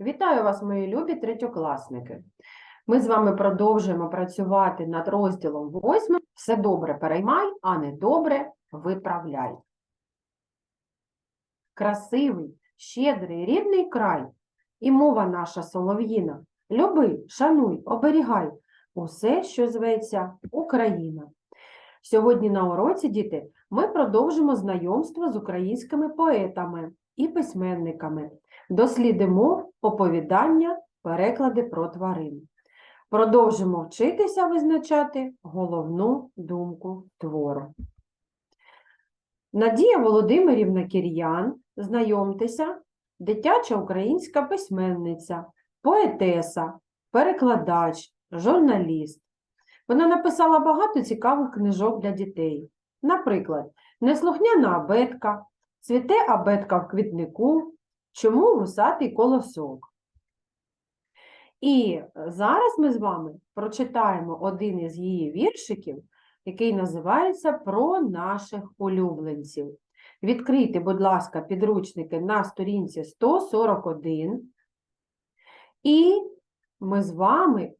Вітаю вас, мої любі третьокласники. Ми з вами продовжуємо працювати над розділом 8. Все добре переймай, а не добре виправляй. Красивий, щедрий, рідний край, і мова наша солов'їна. Люби, шануй, оберігай усе, що зветься Україна. Сьогодні на уроці, діти, ми продовжимо знайомство з українськими поетами і письменниками. Дослідимо оповідання, переклади про тварин. Продовжимо вчитися визначати головну думку твору. Надія Володимирівна Кір'ян, знайомтеся, дитяча українська письменниця, поетеса, перекладач, журналіст. Вона написала багато цікавих книжок для дітей. Наприклад, Неслухняна абетка, Цвіте абетка в квітнику, Чому вусатий колосок? І зараз ми з вами прочитаємо один із її віршиків, який називається Про наших улюбленців. Відкрийте, будь ласка, підручники на сторінці 141. І ми з вами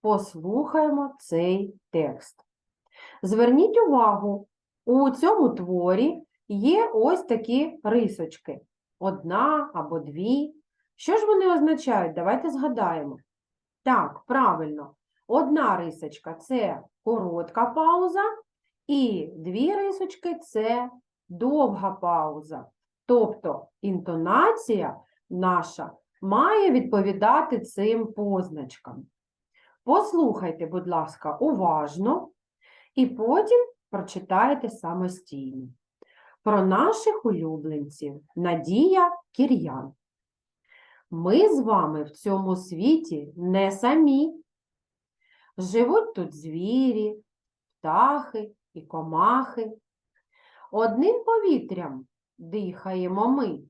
послухаємо цей текст. Зверніть увагу, у цьому творі є ось такі рисочки одна або дві. Що ж вони означають? Давайте згадаємо. Так, правильно, одна рисочка це коротка пауза, і дві рисочки це довга пауза. Тобто інтонація наша має відповідати цим позначкам. Послухайте, будь ласка, уважно, і потім прочитайте самостійно. Про наших улюбленців Надія Кір'ян. Ми з вами в цьому світі не самі. Живуть тут звірі, птахи і комахи. Одним повітрям дихаємо ми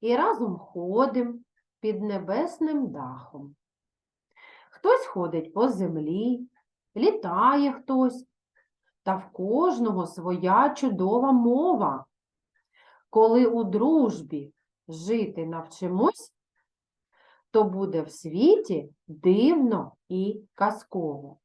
і разом ходимо під небесним дахом. Хтось ходить по землі, літає хтось, та в кожного своя чудова мова. Коли у дружбі жити навчимось, то буде в світі дивно і казково.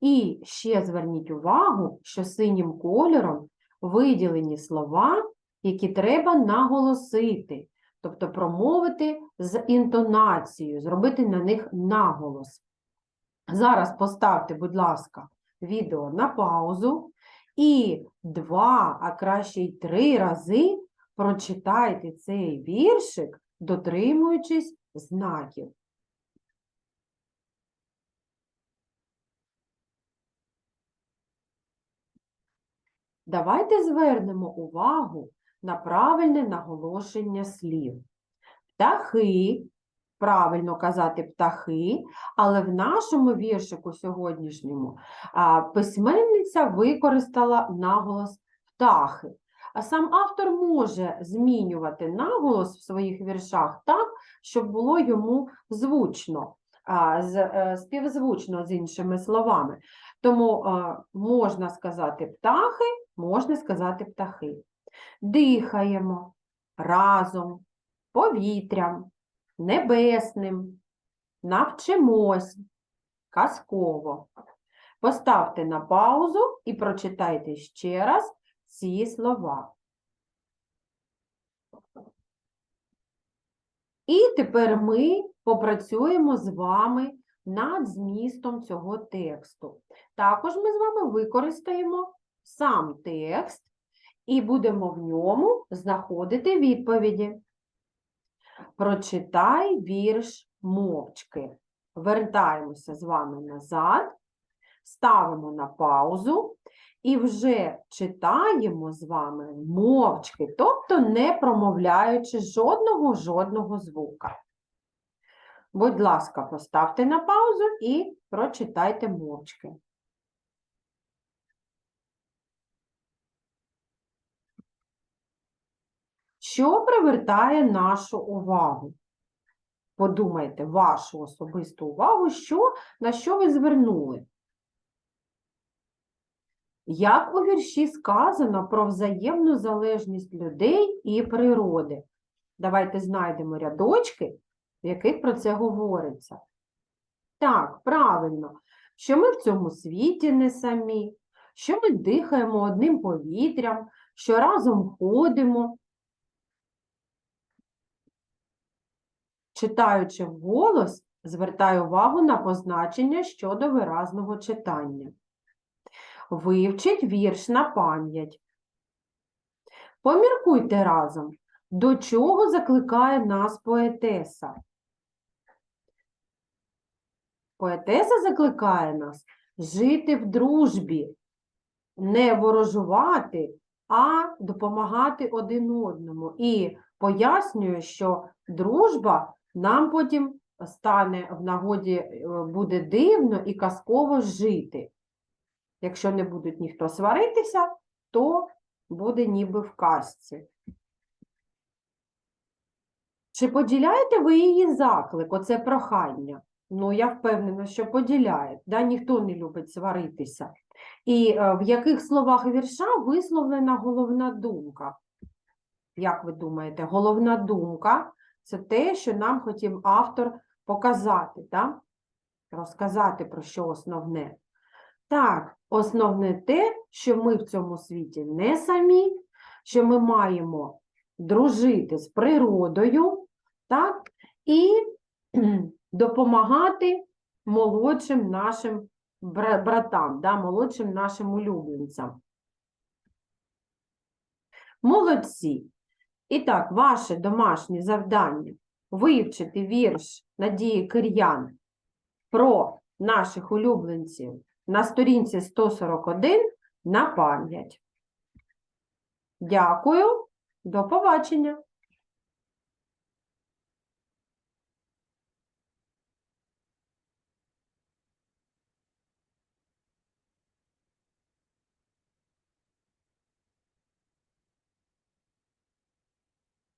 І ще зверніть увагу, що синім кольором виділені слова, які треба наголосити, тобто промовити з інтонацією, зробити на них наголос. Зараз поставте, будь ласка, відео на паузу і два, а краще й три рази прочитайте цей віршик, дотримуючись знаків. Давайте звернемо увагу на правильне наголошення слів. Птахи, правильно казати птахи, але в нашому віршику сьогоднішньому письменниця використала наголос птахи. А сам автор може змінювати наголос в своїх віршах так, щоб було йому звучно, е, співзвучно з іншими словами. Тому можна сказати птахи, можна сказати птахи. Дихаємо разом, повітрям, небесним, навчимось, казково. Поставте на паузу і прочитайте ще раз ці слова. І тепер ми попрацюємо з вами над змістом цього тексту. Також ми з вами використаємо сам текст і будемо в ньому знаходити відповіді. Прочитай вірш мовчки. Вертаємося з вами назад, ставимо на паузу і вже читаємо з вами мовчки, тобто не промовляючи жодного жодного звука. Будь ласка, поставте на паузу і прочитайте мовчки. Що привертає нашу увагу? Подумайте вашу особисту увагу, що, на що ви звернули. Як у вірші сказано про взаємну залежність людей і природи? Давайте знайдемо рядочки, в яких про це говориться. Так, правильно, що ми в цьому світі не самі, що ми дихаємо одним повітрям, що разом ходимо. Читаючи вголос, звертаю увагу на позначення щодо виразного читання. Вивчіть вірш на пам'ять. Поміркуйте разом, до чого закликає нас поетеса. Поетеса закликає нас жити в дружбі, не ворожувати, а допомагати один одному. І пояснює, що дружба нам потім стане в нагоді, е, буде дивно і казково жити. Якщо не будуть ніхто сваритися, то буде ніби в казці. Чи поділяєте ви її заклик, оце прохання? Ну, я впевнена, що поділяє. Да? Ніхто не любить сваритися. І е, в яких словах вірша висловлена головна думка? Як ви думаєте, головна думка це те, що нам хотів автор показати, да? розказати про що основне. Так, основне те, що ми в цьому світі не самі, що ми маємо дружити з природою, так, і допомагати молодшим нашим братам, да, молодшим нашим улюбленцям. Молодці! І так, ваше домашнє завдання вивчити вірш Надії Кир'ян про наших улюбленців на сторінці 141 на пам'ять. Дякую, до побачення!